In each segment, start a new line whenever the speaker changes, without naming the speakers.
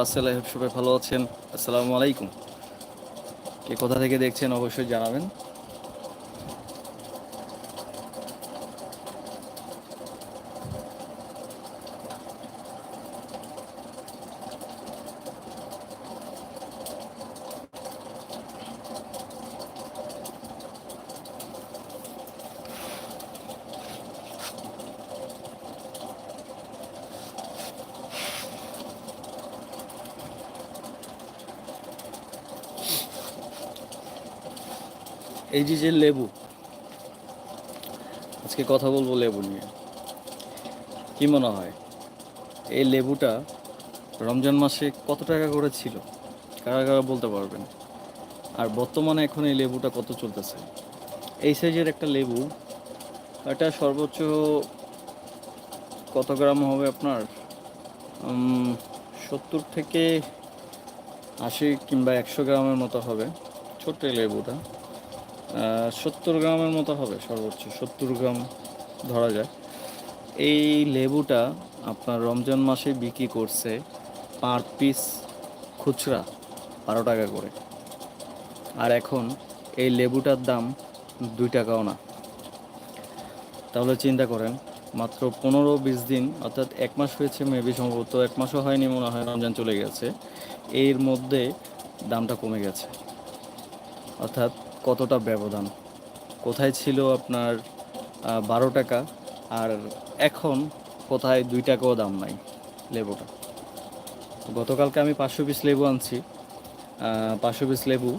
রাসেল সবাই ভালো আছেন? আসসালামু আলাইকুম। কে কোথা থেকে দেখছেন অবশ্যই জানাবেন। এই যে যে লেবু। আজকে কথা বলব লেবু নিয়ে। কি মনে হয়? এই লেবুটা রমজান মাসে কত টাকা করে ছিল? কারা কারা বলতে পারবেন? আর বর্তমানে এখন এই লেবুটা কত চলতেছে? এই সাইজের একটা লেবু, এটা সর্বোচ্চ কত গ্রাম হবে আপনার? সত্তর থেকে আশি কিংবা একশো গ্রামের মতো হবে ছোট্ট লেবুটা। সত্তর গ্রামের মতো হবে সর্বোচ্চ, সত্তর গ্রাম ধরা যায় এই লেবুটা আপনার রমজান মাসে বিক্রি করছে পার পিস খুচরা বারো টাকা করে। আর এখন এই লেবুটার দাম দুই টাকাও না। তাহলে চিন্তা করেন, মাত্র পনেরো বিশ দিন, অর্থাৎ এক মাস হয়েছে মেবি সম্ভবত, এক মাসও হয়নি মনে হয় রমজান চলে গেছে। এর মধ্যে দামটা কমে গেছে। অর্থাৎ কতটা ব্যবধান? কোথায় ছিল আপনার বারো টাকা? আর এখন কোথায় দুই টাকাও দাম নাই লেবুটা? গতকালকে আমি পাঁচশো পিস লেবু আনছি। পাঁচশো পিস লেবু।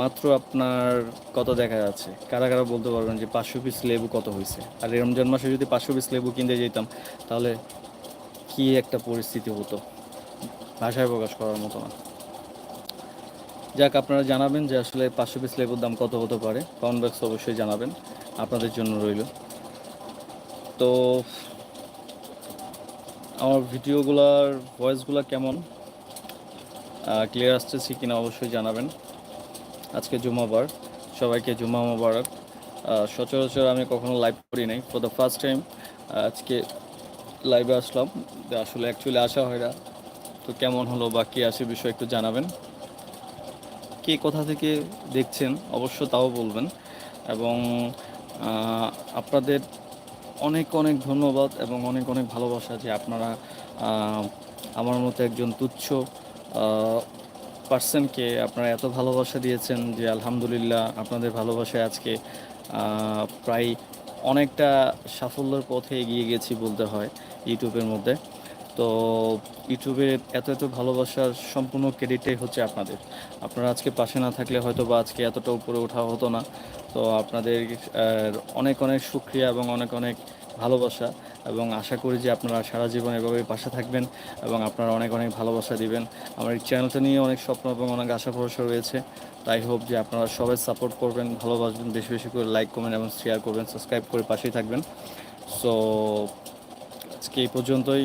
মাত্র আপনার কত দেখা যাচ্ছে? কারা কারা বলতে পারবেন যে পাঁচশো পিস লেবু কত হয়েছে আর রমজান মাসে যদি পাঁচশো পিস লেবু কিনতে যেতাম তাহলে কি একটা পরিস্থিতি হতো? ভাষায় প্রকাশ করার মতো না। যাক, আপনারা জানাবেন যে আসলে পাঁচশো পিস লেবুর দাম কত হতে পারে। কমেন্ট বক্স অবশ্যই জানাবেন, আপনাদের জন্য রইল। তো, আমার ভিডিওগুলোর ভয়েসগুলো কেমন? ক্লিয়ার আসতেছে কিনা অবশ্যই জানাবেন। আজকে জুমাবার সবাইকে জুমা মোবারক। সচরাচর আমি কখনো লাইভ করি নাই। ফর দ্য ফার্স্ট টাইম আজকে লাইভে আসলাম। আসলে অ্যাকচুয়ালি আসা হয় না। তো কেমন হলো বা কী আসে বিষয়ে একটু জানাবেন। কে কোথা থেকে দেখছেন, অবশ্য তাও বলবেন। এবং আপনাদের অনেক অনেক ধন্যবাদ এবং অনেক অনেক ভালোবাসা যে আপনারা আমার মতো একজন তুচ্ছ পার্সনকে আপনারা এত ভালোবাসা দিয়েছেন যে আলহামদুলিল্লাহ আপনাদের ভালোবাসায় আজকে প্রায় অনেকটা সাফল্যের পথে এগিয়ে গেছি বলতে হয় ইউটিউবের মধ্যে। তো ইউটিউবের এত এত ভালোবাসার সম্পূর্ণ ক্রেডিটটাই হচ্ছে আপনাদের। আপনারা আজকে পাশে না থাকলে হয়তো বা আজকে এতটা উপরে ওঠা হতো না। তো আপনাদের অনেক অনেক সুক্রিয়া এবং অনেক অনেক ভালোবাসা এবং আশা করি যে আপনারা সারা জীবন এভাবে পাশে থাকবেন এবং আপনারা অনেক অনেক ভালোবাসা দিবেন। আমার এই চ্যানেলটা নিয়ে অনেক স্বপ্ন এবং অনেক আশা ভরসা রয়েছে। তাই হোপ যে আপনারা সবাই সাপোর্ট করবেন, ভালোবাসবেন, বেশি বেশি করে লাইক করবেন এবং শেয়ার করবেন সাবস্ক্রাইব করে পাশেই থাকবেন। সো আজকে এই পর্যন্তই।